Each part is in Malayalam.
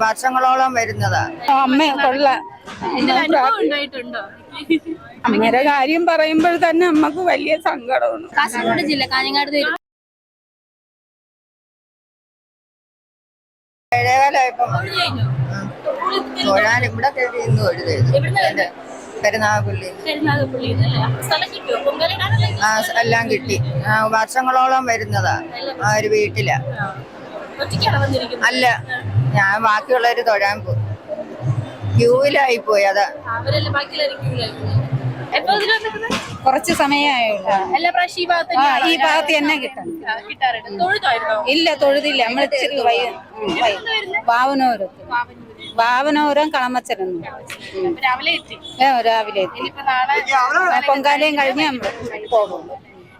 വർഷങ്ങളോളം വരുന്നതാണ് അമ്മ കൊള്ള. ഉണ്ടായിട്ടുണ്ടോ? അമ്മയുടെ കാര്യം പറയുമ്പോൾ തന്നെ അമ്മയ്ക്ക് വലിയ സങ്കടമാണ്. കാസർഗോഡ് ജില്ല കാഞ്ഞങ്ങാട് തൊഴാൻ ഇവിടെ പെരുന്നാഗപ്പള്ളി ആ എല്ലാം കിട്ടി. ആ, വർഷങ്ങളോളം വരുന്നതാ. ആ ഒരു വീട്ടിലാ. അല്ല ഞാൻ ബാക്കിയുള്ളവര് തൊഴാൻ പോയി ക്യൂവിലായി പോയി. അതാ കുറച്ച് സമയമായുള്ള എല്ലാ പ്രാവശ്യം ഈ ഭാഗത്ത് ഈ ഭാഗത്ത് തന്നെ കിട്ടണം ഇല്ല തൊഴുതില്ല. നമ്മൾ ഇച്ചിരി വൈ വാവനോരത്ത്. വാവനോരം. കളമച്ചരന്നു രാവിലെ എത്തി? രാവിലെ എത്തി. ഇനിയിപ്പോ നാളെ പൊങ്കാലയും കഴിഞ്ഞ് നമ്മൾ പോകും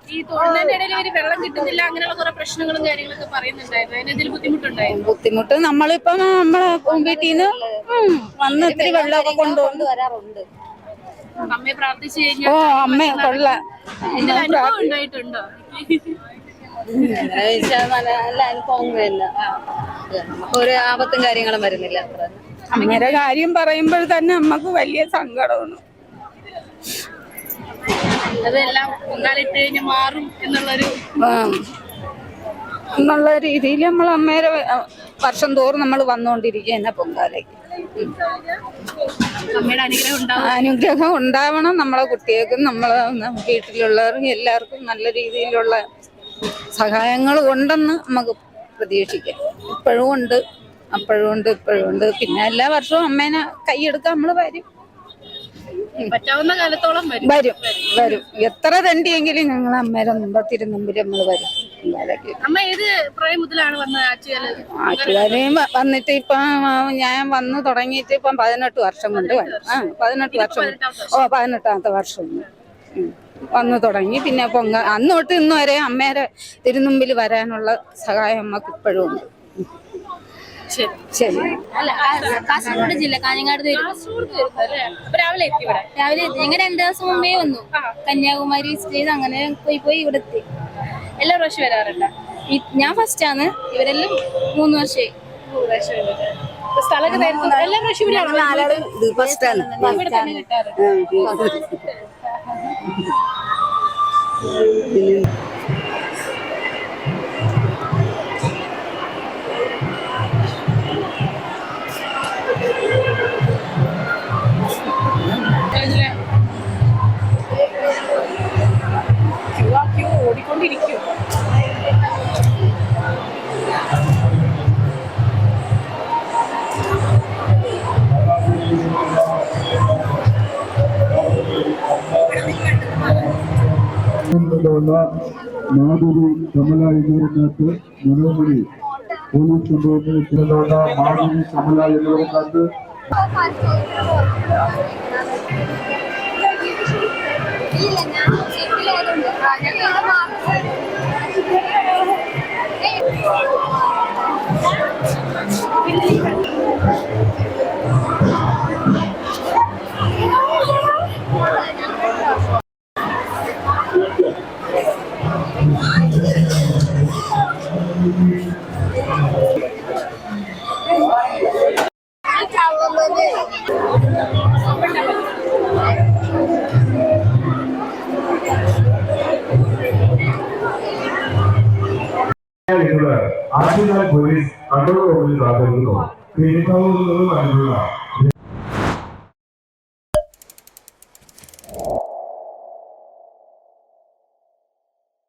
ഈ തൊഴിലിന്റെ ഇടയിൽ ഇവർ വെള്ളം കിട്ടുന്നില്ല അങ്ങനെയുള്ള കുറെ പ്രശ്നങ്ങളും കാര്യങ്ങളൊക്കെ പറയുന്നുണ്ടായിരുന്നു. അതിന് എന്തെങ്കിലും ബുദ്ധിമുട്ടുണ്ടായിരുന്നു? ബുദ്ധിമുട്ട് നമ്മളിപ്പം നമ്മളെ വീട്ടിൽ നിന്ന് വന്ന് ഇത്തിരി വെള്ളമൊക്കെ കൊണ്ടുകൊണ്ട് വരാറുണ്ട് അമ്മയെ പ്രാർത്ഥിച്ചു ഓ കഴിഞ്ഞാൽ അമ്മ കൊള്ള അനുഭവം ഉണ്ടായിട്ടുണ്ടോ? നല്ല അനുഭവങ്ങളില്ല ഒരു ആപത്തും കാര്യങ്ങളും വരുന്നില്ല. അങ്ങനെ അമ്മയുടെ കാര്യം പറയുമ്പോൾ തന്നെ നമ്മക്ക് വലിയ സങ്കടമാണ്. അതെല്ലാം പൊങ്കാലിട്ട് കഴിഞ്ഞ് മാറും എന്നുള്ളൊരു ആ. എന്നുള്ള രീതിയിൽ നമ്മൾ അമ്മേരെ വർഷം തോറും നമ്മൾ വന്നുകൊണ്ടിരിക്കുക എന്നെ പൊങ്കാലയ്ക്ക് അനുഗ്രഹം ഉണ്ടാവണം നമ്മളെ കുട്ടികൾക്കും നമ്മളെ വീട്ടിലുള്ളവർക്കും എല്ലാവർക്കും നല്ല രീതിയിലുള്ള സഹായങ്ങൾ ഉണ്ടെന്ന് നമുക്ക് പ്രതീക്ഷിക്കാം. ഇപ്പോഴും ഉണ്ട് അപ്പോഴും ഉണ്ട് ഇപ്പോഴും ഉണ്ട്. പിന്നെ എല്ലാ വർഷവും അമ്മേനെ കൈയെടുക്കാൻ നമ്മൾ വരും. പറ്റാവുന്ന കാലത്തോളം വരും. വരും വരും. എത്ര തണ്ടിയെങ്കിലും ഞങ്ങൾ അമ്മയുടെ മുമ്പ് തിരുമുമ്പിൽ നമ്മൾ വരും. അമ്മ ഏത് പ്രായം മുതലാണ് വന്നത് ആറ്റുകാൽ? ആറ്റുകാരെയും വ- വന്നിട്ട് ഇപ്പം ഞാൻ വന്ന് തുടങ്ങിയിട്ട് ഇപ്പം പതിനെട്ട് വർഷം കൊണ്ട് വന്നു ആ പതിനെട്ട് വർഷം. ഓ പതിനെട്ടാമത്തെ വർഷം. വന്നു തുടങ്ങി. പിന്നെ പൊങ്ക അന്നോട്ട് തൊട്ട് ഇന്ന് വരെ അമ്മേരെ തിരുനുമ്പിൽ വരാനുള്ള സഹായം നമുക്ക് ഇപ്പോഴും ഉണ്ട്. ശരി. കാസർഗോഡ് ജില്ല കാഞ്ഞങ്ങാട് രാവിലെ എത്തി രാവിലെ എത്തി. ഞങ്ങൾ രണ്ടു ദിവസം മുമ്പേ വന്നു. കന്യാകുമാരി ചെയ്ത് അങ്ങനെ പോയി പോയി ഇവിടെ എത്തി. എല്ലാ പ്രാവശ്യം വരാറുണ്ട്? ഞാൻ ഫസ്റ്റ് ആണ്. ഇവരെല്ലാം മൂന്ന് വർഷമായി. സ്ഥലമൊക്കെ ുള്ള മാധുരി കമല എന്നിവരക്കകത്ത് മനോമണി പോലീസ് സംഭവത്തിൽ ഇതിലുള്ള മാധുരി കമല എന്നിവരക്കകത്ത് ആദ്യകാല പോലീസ് കണ്ണൂർ പോലീസ് ആഗ്രഹിക്കുന്നു ക്ലിനിക്കാവുന്നതും അനുഭവ